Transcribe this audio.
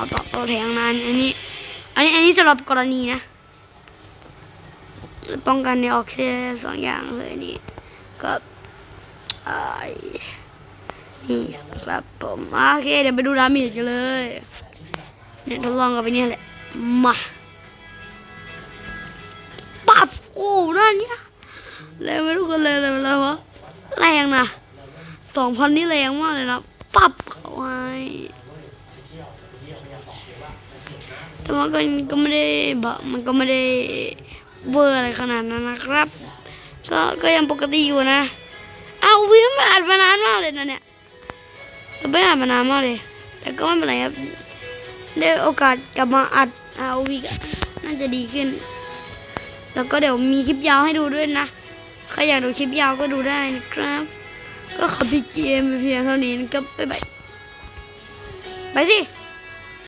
อาต่อตัวแทงนานอันนี้ อันนี้อันนี้สำหรับกรณีนะ ป้องกันในออกแค่สองอย่างเลยนี่กับไอ้นี่ครับผมโอเคเดี๋ยวไปดูดาเมจกันเลยเนี่ยทดลองกันไปเนี่ยแหละมาปับโอ้นั่นเนี่ยแรงไม่รู้กันเลยเลยอะไรวะแรงนะสองพันนี่แรงมากเลยนะปับเขาให้ แต่ว่าก็ก็ไม่ได้แบบมันก็ไม่ได้เวอร์อะไรขนาดนั้นนะครับ ก็ก็ยังปกติอยู่นะ เอาวิมนอัดมานานมากเลยนะเนี่ยไม่อัดมานานมากเลย แต่ก็ไม่เป็นไรครับ ได้โอกาสกลับมาอัดเอาวีกน่าจะดีขึ้น แล้วก็เดี๋ยวมีคลิปยาวให้ดูด้วยนะ ใครอยากดูคลิปยาวก็ดูได้นะครับ ก็ขอพิเกมไปเพียงเท่านี้นะครับบ๊ายบายไปสิ